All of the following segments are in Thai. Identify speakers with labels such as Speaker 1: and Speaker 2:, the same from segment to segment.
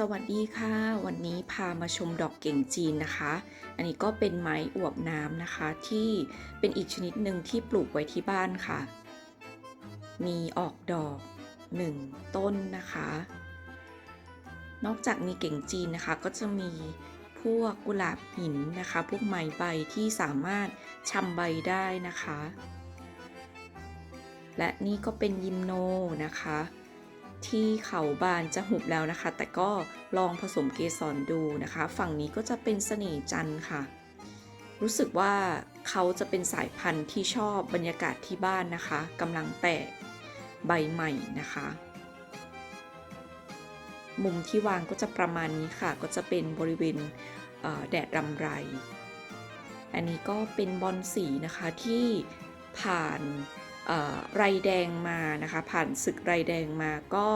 Speaker 1: สวัสดีค่ะ วันนี้พามาชมดอกเก่งจีนนะคะ อันนี้ก็เป็นไม้อวบน้ำนะคะ ที่เป็นอีกชนิดหนึ่งที่ปลูกไว้ที่บ้านค่ะ มีออกดอกหนึ่งต้นนะคะ นอกจากมีเก่งจีนนะคะก็จะมีพวกกุหลาบหินนะคะ พวกไม้ใบที่สามารถชำใบได้นะคะ และนี่ก็เป็นยิมโนนะคะ ที่เขาบานจะหุบแล้วนะคะ แต่ก็ลองผสมเกสรดูนะคะ ฝั่งนี้ก็จะเป็นเสน่ห์จันทร์ค่ะ รู้สึกว่าเขาจะเป็นสายพันธุ์ที่ชอบบรรยากาศที่บ้านนะคะกำลังแตกใบใหม่นะคะ มุมที่วางก็จะประมาณนี้ค่ะ ก็จะเป็นบริเวณเแดดรำไร อันนี้ก็เป็นบอลสีนะคะที่ผ่าน ไรแดงมานะคะ ผ่านศึกไรแดงมาก็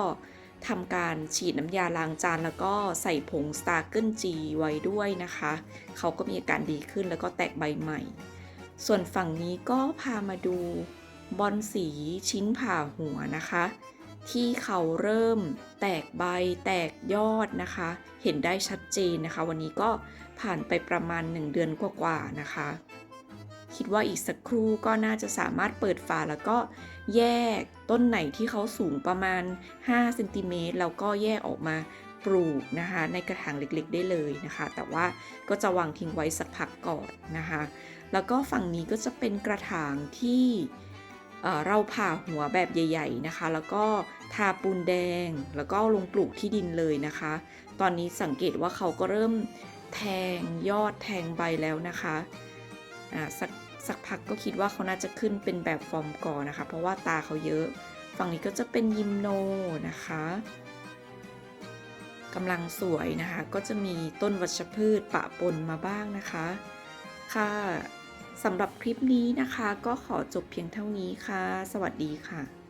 Speaker 1: ทำการฉีดน้ำยาล้างจานแล้วก็ใส่ผงสตาร์เกิลจีไว้ด้วยนะคะ เขาก็มีอาการดีขึ้นแล้วก็แตกใบใหม่ ส่วนฝั่งนี้ก็พามาดูบอลสีชิ้นผ่าหัวนะคะ ที่เขาเริ่มแตกใบแตกยอดนะคะ เห็นได้ชัดเจนนะคะ วันนี้ก็ผ่านไปประมาณ 1 เดือนกว่าๆนะคะ คิดว่าอีกสักครู่ก็น่าจะสามารถเปิดฝาแล้วก็แยกต้นไหนที่เขาสูงประมาณ5เซนติเมตรแล้วก็แยกออกมาปลูกนะคะในกระถางเล็กๆได้เลยนะคะ แต่ว่าก็จะวางทิ้งไว้สักพักก่อนนะคะ แล้วก็ฝั่งนี้ก็จะเป็นกระถางที่เราผ่าหัวแบบใหญ่ ๆนะคะ แล้วก็ทาปูนแดง แล้วก็ลงปลูกที่ดินเลยนะคะ ตอนนี้สังเกตว่าเขาก็เริ่มแทงยอดแทงใบแล้วนะคะ อ่าสัก สักพักก็คิดว่าเขาน่าจะขึ้นเป็นแบบฟอร์มกอนะคะ เพราะว่าตาเขาเยอะ ฝั่งนี้ก็จะเป็นยิมโนนะคะกำลังสวยนะคะ ก็จะมีต้นวัชพืชปะปนมาบ้างนะคะ ค่ะสำหรับคลิปนี้นะคะ ก็ขอจบเพียงเท่านี้ค่ะ สวัสดีค่ะ